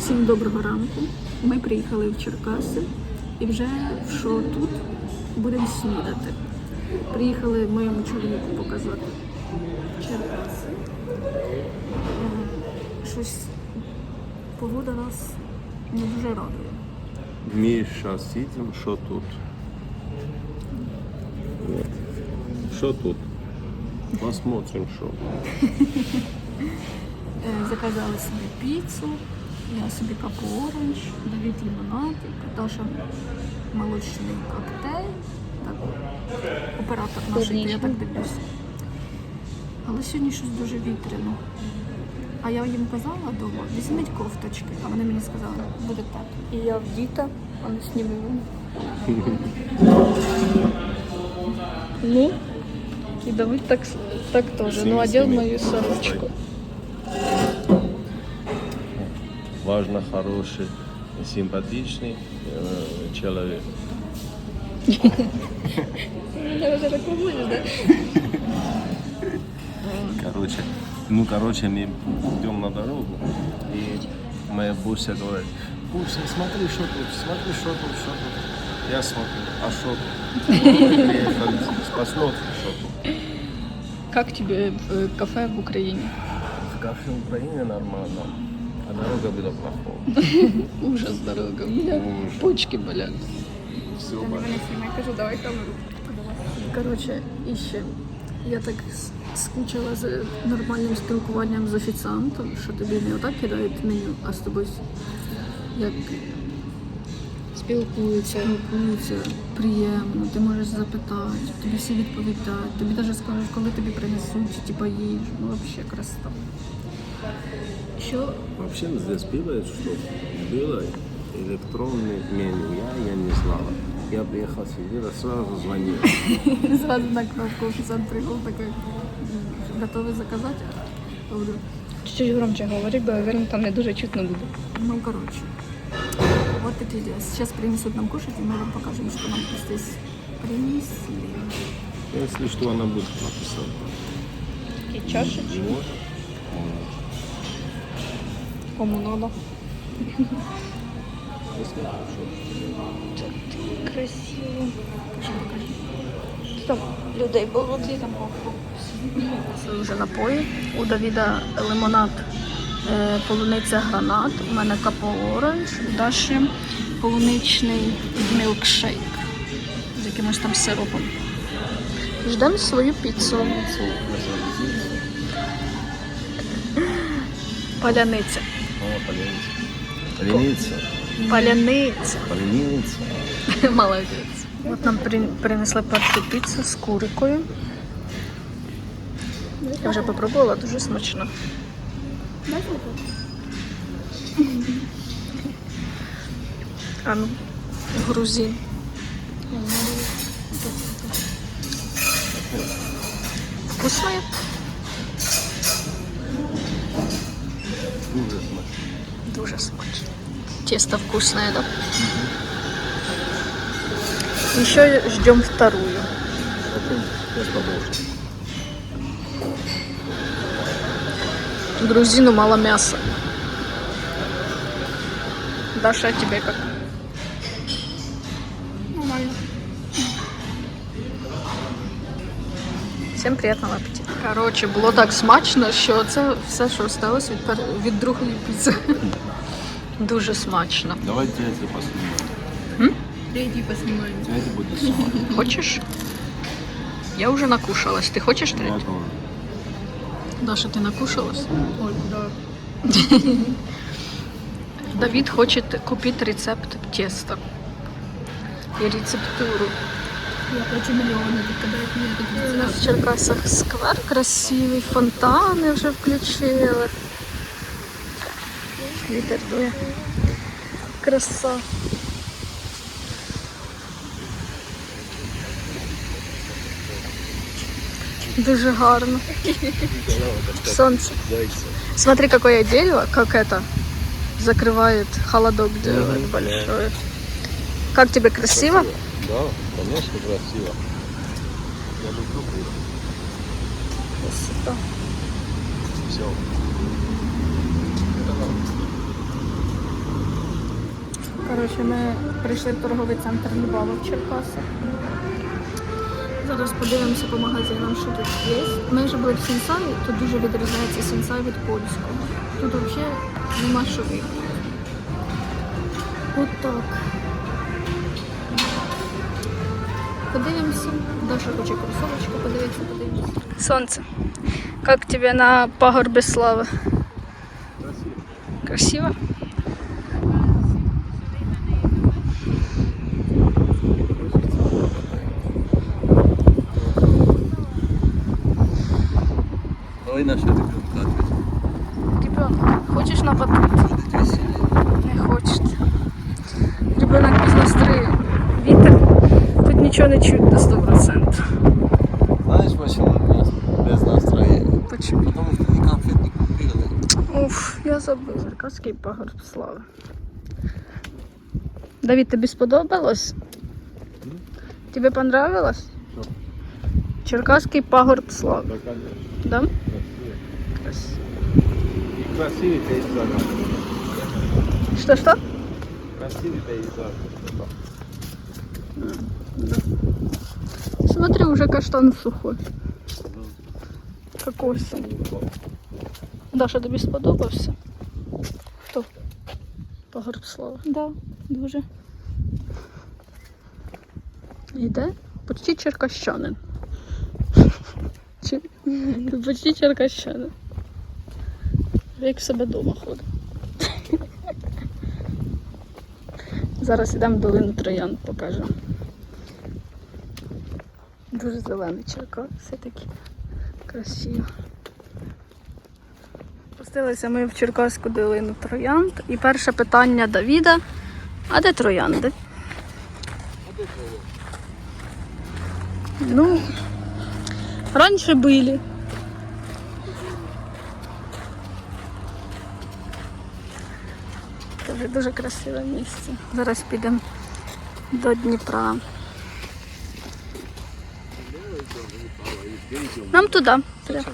Всім доброго ранку. Ми приїхали в Черкаси і вже що тут будемо снідати. Приїхали моєму чоловіку показати Черкаси. Е, Щось погода нас не дуже радує. Сейчас едем, что тут? Что тут? Посмотрим, что. Е, Заказали собі піцу, я собі капу оранж, Давід лимонад, Каташа молочний коктейль. Так, оператор наш, я так дивлюся. Але сьогодні щось дуже вітряно. А я їм казала дома, візьміть кофточки, а вони мені сказали, буде так. І я вдіта, а не снімаю. Ну, и Давид так, так. Сними, Ну, сними. мою сорочку. Важно хороший, симпатичный э, человек. Я уже рекламуешь, да? Короче, ну, короче, мы идем на дорогу, и моя Буся говорит, Буся, смотри, что тут, смотри, что тут, что тут. Я смотрю, а что тут? Посмотрим, что тут. Как тебе в э, кафе в Украине? В кафе в Украине нормально, а дорога была плохая. Ужас дорога. У меня Ужас. почки болят. Все Я кажу, давай камеру. Коротше, і ще я так с- скучила за нормальним спілкуванням з офіціантом, що тобі не отак кидають меню, а з тобою як Спілкуються. спілкуються приємно, ти можеш запитати, тобі всі відповідають, тобі навіть скажуть, коли тобі принесуть, типа їжу. Ну взагалі красота. Що Вообще здесь бывает, что было электронный меню, я, я не знала. Я приехал сидела, сразу звонил. зразу на кнопку офіціант прийшов такий, «М, готовий заказати? Говорю, Чуть-чуть громче говори, бо я уверен, там не дуже чутно буде. Ну, короче, вот такие дела. Сейчас принесут нам кушать, и мы вам покажем, что нам здесь принесли. Если что, она будет написать. Такі чашечки. Вот. Кому надо. Что. Красиво. Там людей було там. Це вже напої. У Давіда лимонад, е, полуниця гранат, у мене капо оранж, у Даші полуничний мілкшейк з якимось там сиропом. Ждемо свою піцу. Паляниця. О, полениться. Паляниця. Полениться. Молодець. От нам при- принесли першу піцу з курикою. Я вже попробувала, дуже смачно. А ну, грузин. Вкусная? Дуже смачно. Тесто вкусное, да? Еще ждем вторую. Грузину мало мяса. Даша, а тебе как? Всім приємного апетиту. Коротше, було так смачно, що це все, що осталось від, пер- від другої піци. Дуже смачно. Давай дядя поснимем. Третій поснимаем. Дядя будет снимать. Хочеш? Я вже накушалась. Ти хочеш Я третю? тоже. Даша, ти накушалась? Ой, куда? Давид хочет купить рецепт теста и рецептуру. Я хочу миллионы, когда мне У нас в Черкасах сквер красивий, фонтани вже включили. Вітер дує. Краса. Дуже гарно. Солнце. Смотри, какое дерево, как это закрывает холодок делает большой. Как тебе красиво? Да, конечно, красиво. Я люблю курицу. Красота. Все. Коротше, ми прийшли в торговий центр Любава в Черкасах. Зараз подивимося по магазинам, що тут є. Ми вже були в Сінсаві, тут дуже відрізняється Сінсай від польського. Тут взагалі нема що вибрати. От Подивимося. Даша хоче кросовочку, подивитися, подивимося. Сонце. Как тебе на пагорбі слави? Красиво. Давай наш ребенка отвезем. Ребенок, хочешь на батут? Будет веселее. Не хочет. Ребенок без настрою. Вітер. Тут нічого не чуть до 100%. Знаешь, почему у нас без настроения? Почему? Потому что ни конфет не купили. Уф, я забув. Черкаський пагорб слави. Давид, тобі сподобалось? Тебе понравилось? Що? Черкаський пагорб слави. Да, конечно. Да? Красиво. Красиво. Пейзаж. Что-что? Красивый Смотри, уже каштан сухой. Кокосом. Даша, тобі сподобався? Хто? Пагорб слави. Да, дуже. Іде? Почти черкащанин. Чи? Ти почти черкащанин. Як в себе вдома ходить. Зараз йдемо в долину Троян, покажу. Дуже зелений черкас, все таки красиво. Спустилися ми в Черкаську долину Троянд. І перше питання Давіда. А де троянди? Ну, раніше були. Це дуже красиве місце. Зараз підемо до Дніпра. Нам туди. прям.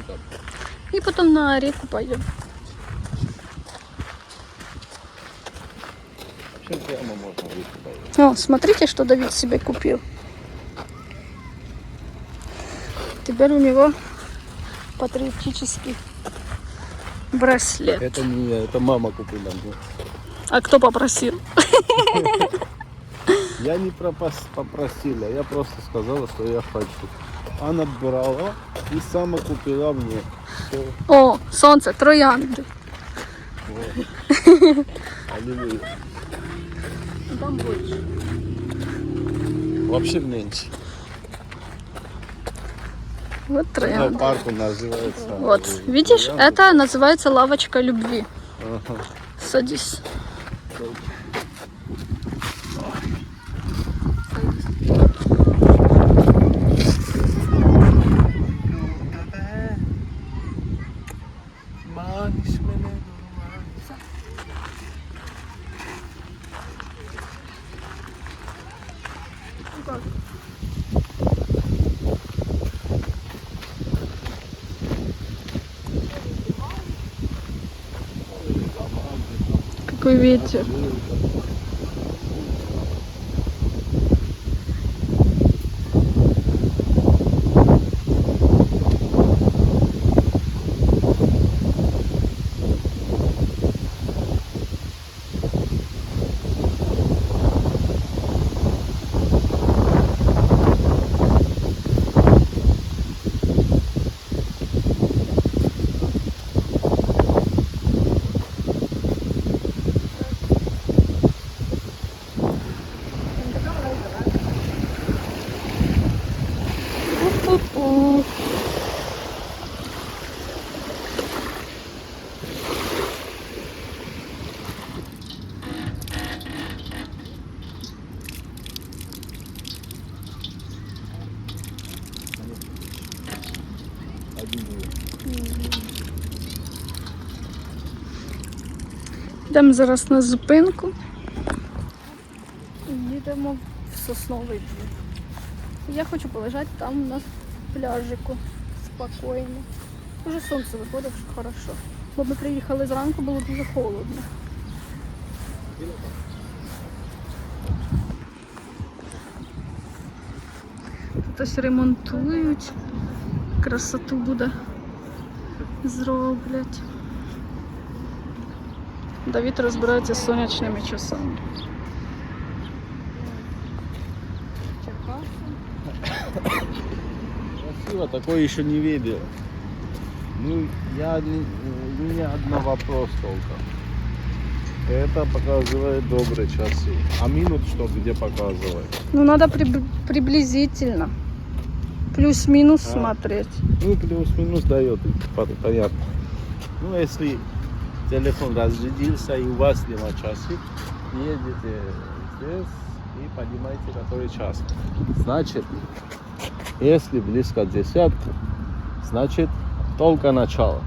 И потом на реку пойдем. О, смотрите, что Давид себе купил. Теперь у него патриотический браслет. Это не я, это мама купила. А кто попросил? Я не попросила, я просто сказала, что я хочу. Она брала и сама купила мне. Все, О, солнце, троянды. аллилуйя. Там больше. Вообще меньше. Вот Да, троянды. парку называется. Вот, э, видишь, Троянда. это называется лавочка любви. Ага. Садись. Ветер. Пу-пу. Йдемо зараз на зупинку. Їдемо в сосновий. Я хочу полежати там на пляжику спокойно. Уже сонце виходить, що хорошо. Бо ми приїхали зранку, було дуже холодно. Хтось ремонтують, красоту буде зроблять. Давид розбирається з сонячними часами. Красиво, такое еще не видел. Ну, я не, меня один вопрос только. Это показывает добрые часы. А минут что где показывает? Ну, надо приб- приблизительно. Плюс-минус А. смотреть. Ну, плюс-минус дает, по- понятно. Ну, если телефон разрядился и у вас нема часы, едете здесь и понимаете, который час. Значит, если близко к десятку, значит, только начало.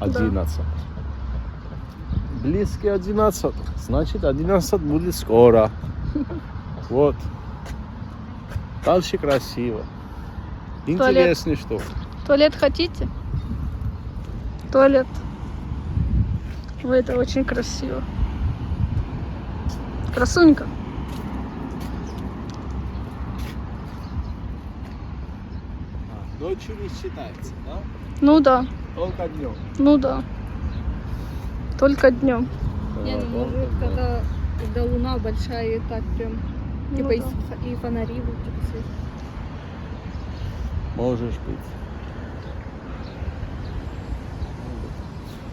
11. Близко 11, значит, 11 будет скоро. Вот. Дальше красиво. Интересно, что. Туалет хотите? Туалет. Ой, это очень красиво. Красунька. Ночью не считается, да? Ну да, Только днем. ну да. Только днем. Не, ну может, когда, когда луна большая, и так прям, типа Ну и, да. с- и фонари будут типа, светить. Можешь быть.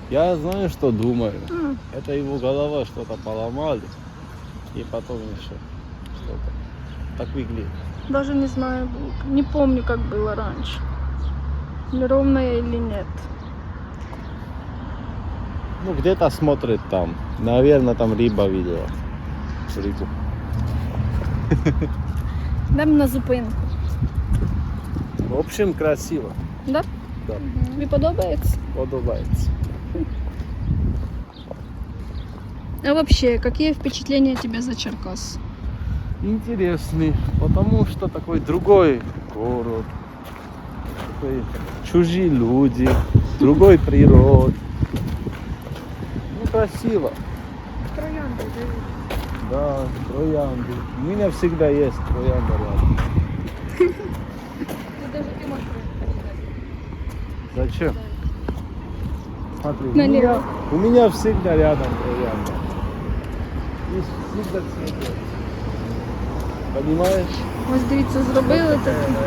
Я знаю, что думаю. М, Это его голова что-то поломали. И потом еще. Так выглядит. Даже не знаю, не помню, как было раньше. Неровная или нет. Ну, где-то смотрит там. Наверное, там рыба видела. Рыбу. Дам на зупинку. В общем, красиво. Да? Да. Тобі подобається? Подобается. А вообще, какие впечатления тебе за Черкас? Интересный, потому что такой другой город, такой чужие люди, другой природ. Ну, красиво. Троянда, Да, троянды. У меня всегда есть троянда рядом. Ну даже ты можешь Зачем? Смотри, у меня, у меня всегда рядом троянда. И всегда цветет. Понимаешь? Ось дивіться, зробили песня.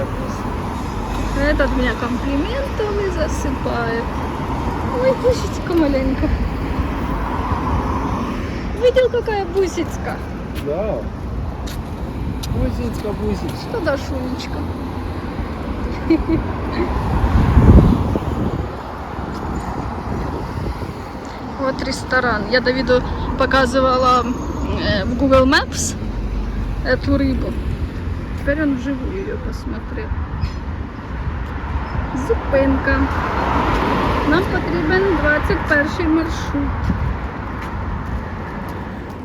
Этот меня комплиментами засыпает. Ой, бусечка маленькая. Видел, какая бусечка? Да. Бусечка, бусечка. Что да, Шунечка? Вот ресторан. Я Давиду показывала э, в Google Maps эту рыбу. Теперь он вживую ее посмотрел. Зупинка. Нам потрібен 21 маршрут.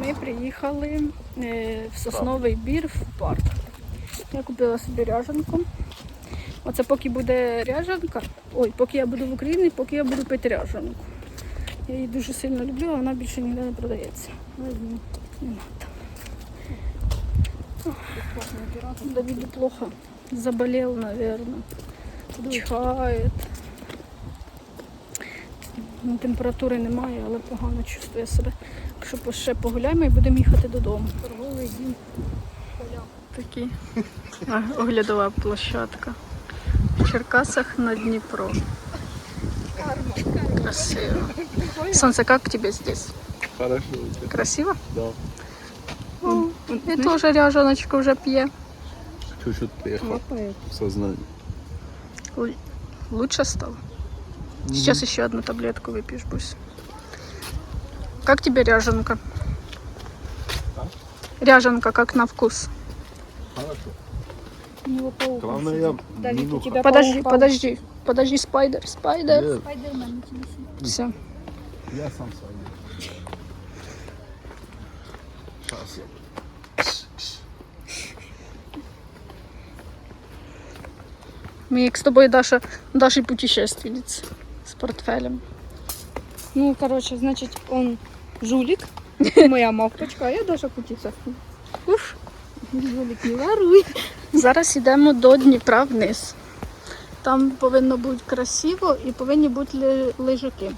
Ми приїхали е, в Сосновий бір в парк. Я купила собі ряжанку. Оце поки буде ряжанка. Ой, поки я буду в Україні, поки я буду пити ряжанку. Я її дуже сильно люблю, а вона більше ніде не продається. Не надо. Давиду плохо. Заболел, наверное. Чихает. Ну, температури немає, але погано чувствує себе. Якщо ще погуляємо і будемо їхати додому. торговый день. Такі а, оглядова площадка. В Черкасах на Дніпро. Красиво. Солнце, как тебе здесь? Хорошо. Красиво? Да. И тоже ряжаночку вже п'є. Чуть-чуть приехал в сознание. Л- Лучше стало. Сейчас еще одну таблетку выпьешь, Бусь. Как тебе ряжанка? Ряжанка как на вкус? Хорошо. У него паук. Главное, я Давид, у минуха. тебя Подожди, паук, паук. подожди. Подожди, спайдер, спайдер. Нет, Спайдермен, ничего себе. Все. я сам сойду. Сейчас я Мы как с тобой, Даша, Даша путешественница с портфелем. Ну, короче, значит, он жулик, моя мавпочка, а я Даша Кутица. Уф. Жулик не воруй. Зараз йдемо до Дніпра вниз. Там повинно бути красиво і повинні бути ли- лежаки.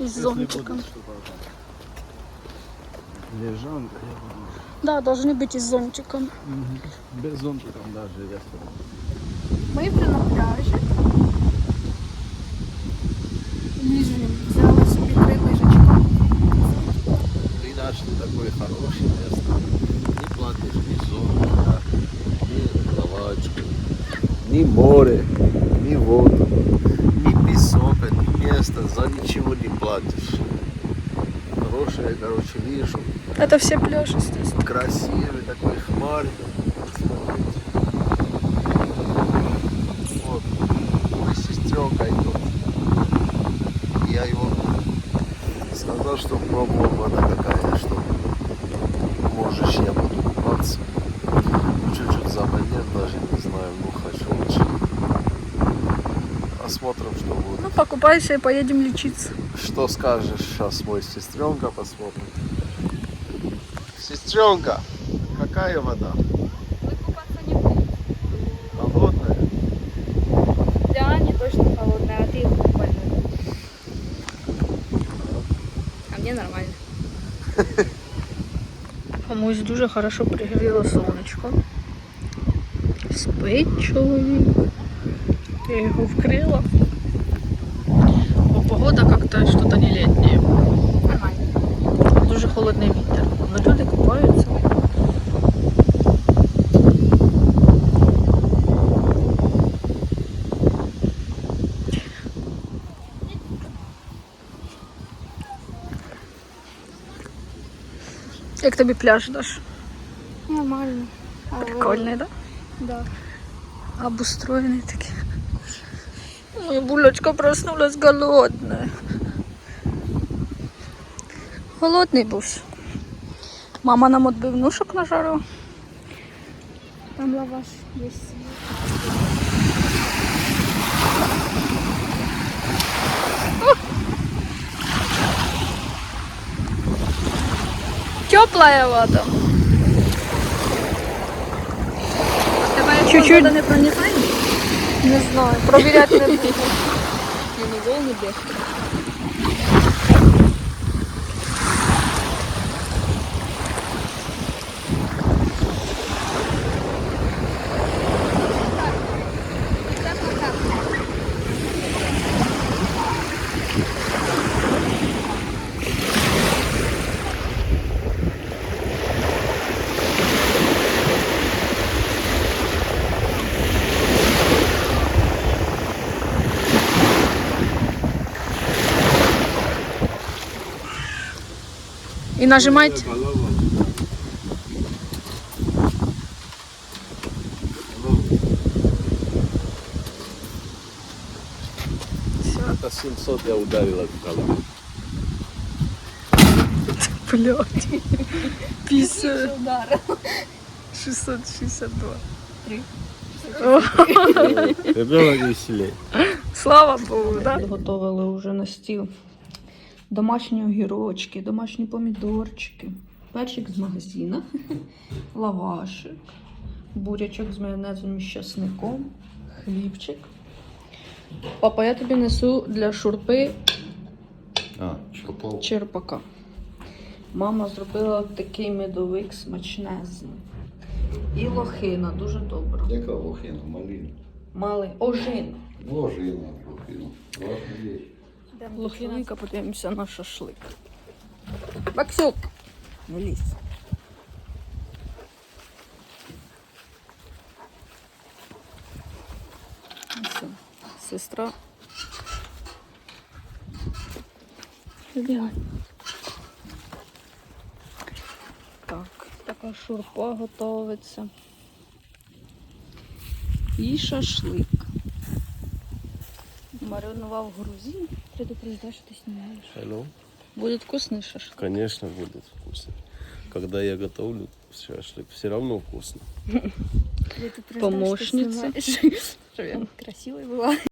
Із зонтиком. Лежанка. Да, должны бути із зонтиком. Без зонтика даже я Ми вже на пляжі. Ліжі взяли собі три лежачка. Ринаш не такое хорошее место. Не платишь ни зонтика, ни лавочку, ни море, ни воду, ни песок, ни место. За ничего не платишь. Хорошее, короче, вижу. Это все пляжи здесь. Красивый такой хмарь. Вот. Мой сестренка идет. Я его сказал, что пробовал вода какая, что можешь, я буду купаться. Ну, Чуть-чуть заболел, даже не знаю, ну хочу очень. Посмотрим, что будет. Ну, покупайся и поедем лечиться. Что скажешь сейчас, мой сестренка, посмотрим. Сестренка, какая вода? Мы купаться не будем. Холодная? Для Ани точно холодная, а ты купальная. А мне нормально. Комусь дуже хорошо пригріло сонечко. Спить чоловік. Я його вкрила. Бо погода как-то что-то не летняя. Нормально. Дуже холодний вітер. Як тобі пляж даш? Нормально. Прикольний, Прикольний, да? Да. Обустроенный такий. Моя булочка проснулась голодная. Голодний був. Мама нам отбивнушок нажарила. Там лаваш есть. Теплая вода. Чуть-чуть. не проникает? Не знаю, проверять не буду. Не, не волны бег. И нажимать. Это 700 я ударила в голову. Блядь. 50. 662. Ребенок веселее. Слава Богу, да? Готовили вже на стіл домашні огірочки, домашні помідорчики, перчик з магазину, лавашик, бурячок з майонезом і з часником, хлібчик. Папа, я тобі несу для шурпи А, чопал. черпака. Мама зробила такий медовик смачнезний. І лохина дуже добра. Яка лохина? Малина. Мали ожин. Ложина лохина. Вещь. Лохинка, подивимося на шашлик. Баксюк! Не лізь. Ось, Сестра. Вибігай. Так, така шурпа готовиться. І шашлик. Маринував грузин. Предупреждай, что ты снимаешь. Алло. Будет вкусный шашлык. Конечно, будет вкусно. Когда я готовлю шашлык, все равно вкусно. Помощница. Чтобы я красивой была.